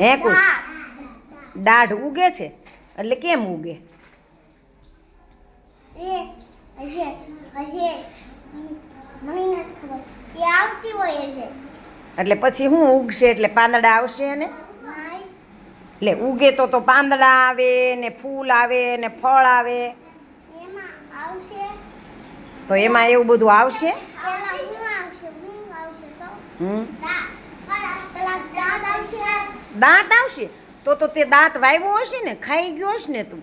હે કુશ? દાઢ ઉગે છે? એટલે કેમ ઉગે? એટલે પછી શું ઉગશે? એટલે પાંદડા આવશે ને એટલે ઉગે તો તો પાંદડા આવે ને ફૂલ આવે ને ફળ આવે. તો એમાં એવું બધું આવશે? હમ દાંત પેલા દાંત આવશે દાંત આવશે તો તો તે દાંત વાવ્યો હશે ને ખાઈ ગયો હશે ને તું.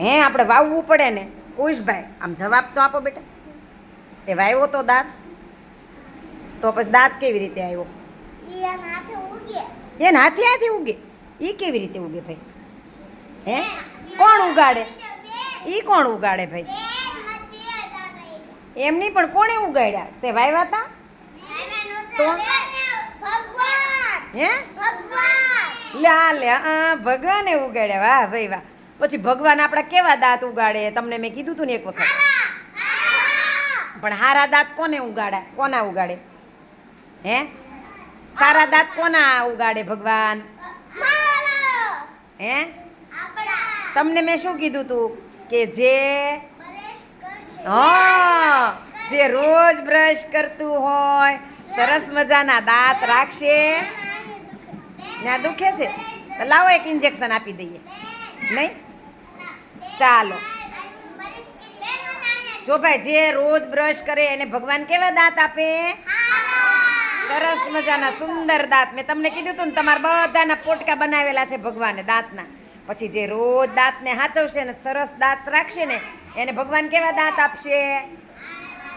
હે આપણે વાવવું પડે ને કુશભાઈ આમ જવાબ તો આપો બેટા. એ વાવ્યો તો દાંત. તો પછી દાંત કેવી રીતે આવ્યો? એને હાથે હાથે ઉગે. એ કેવી રીતે ઉગે ભાઈ? હે? કોણ ઉગાડે? એ કોણ ઉગાડે ભાઈ? એમની પણ કોણે ઉગાડ્યા? તે વાવ્યા હતા તો? હે? લ્યા લ્યા ભગવાને ઉગાડ્યા. વાહ, ભાઈ વાહ. પછી ભગવાન આપણા કેવા દાંત ઉગાડે? તમને મેં કીધું તું ને એક વખત. પણ હારા દાંત કોને ઉગાડે? કોના ઉગાડે? હે? સારા દાંત કોના ઉગાડે ભગવાન? હે? તમને મેં શું કીધું તું? કે જે હા, જે રોજ બ્રશ કરતું હોય, સરસ મજાના દાંત રાખશે. ત્યાં દુખે છે. તો લાવો એક ઇન્જેક્શન આપી દઈએ. નહીં? ચાલો. જો ભાઈ, જે રોજ બ્રશ કરે એને ભગવાન કેવા દાંત આપે? સરસ મજાના, સુંદર દાંત. મેં તમને કીધું તું ને, તમારા બધાના પોટકા બનાવેલા છે ભગવાને દાંતના. પછી જે રોજ દાંતને હાચવશે ને, સરસ દાંત રાખશે ને, એને ભગવાન કેવા દાંત આપશે?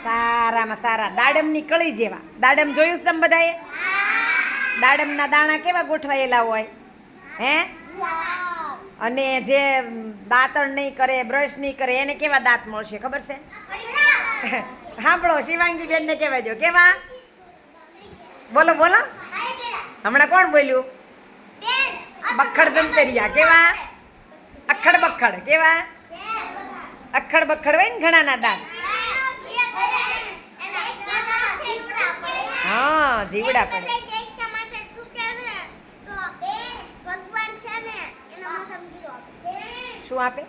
સારામાં સારા. દાડમની કળી જેવા. દાડમ જોયું છે તમે બધાએ? દાડમના દાણા કેવા ગોઠવાયેલા હોય? હે? અને જે દાંતણ નહીં કરે બ્રશ નહીં કરે એને કેવા દાંત મળશે? ખબર છે? સાંભળો શિવાંગી બેનને કહેવા દો કેવા? બોલો બોલો. હમણાં કોણ બોલ્યું? બખડ જંતરિયા. કેવા? અખડ બખડ. કેવા? અખડ બખડ હોય ને ઘણાના દાંત. હા જીવડા પડે ભગવાન છે ને એના માથામાં ગીરો આપે શું આપે?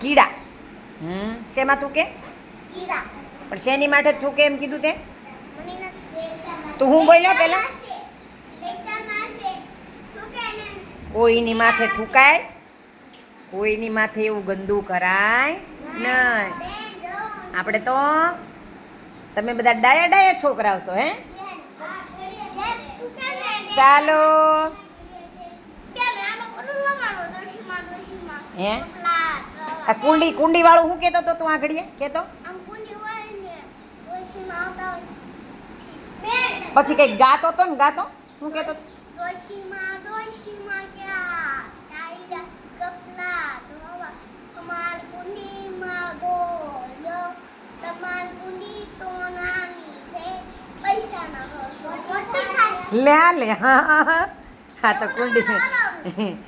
કીડા. હમ. શેમાં થૂકે? પણ શેની માટે થૂકે એમ કીધું તે? તો હું બોલ્યો ને. કોઈની માથે થૂકાય? કોઈની માથે એવું ગંદુ કરાય નહીં. આપણે તો તમે બધા ડાયા ડાયા છોકરાઓ છો હે? ચાલો. હે? આ કુંડી કુંડી વાળું હું કહેતો તો તું આગળીએ કહેતો પછી કંઈક ગાતો તો ને ગાતો? હું કહેતો તો? લે લે હા હા તો કુંડી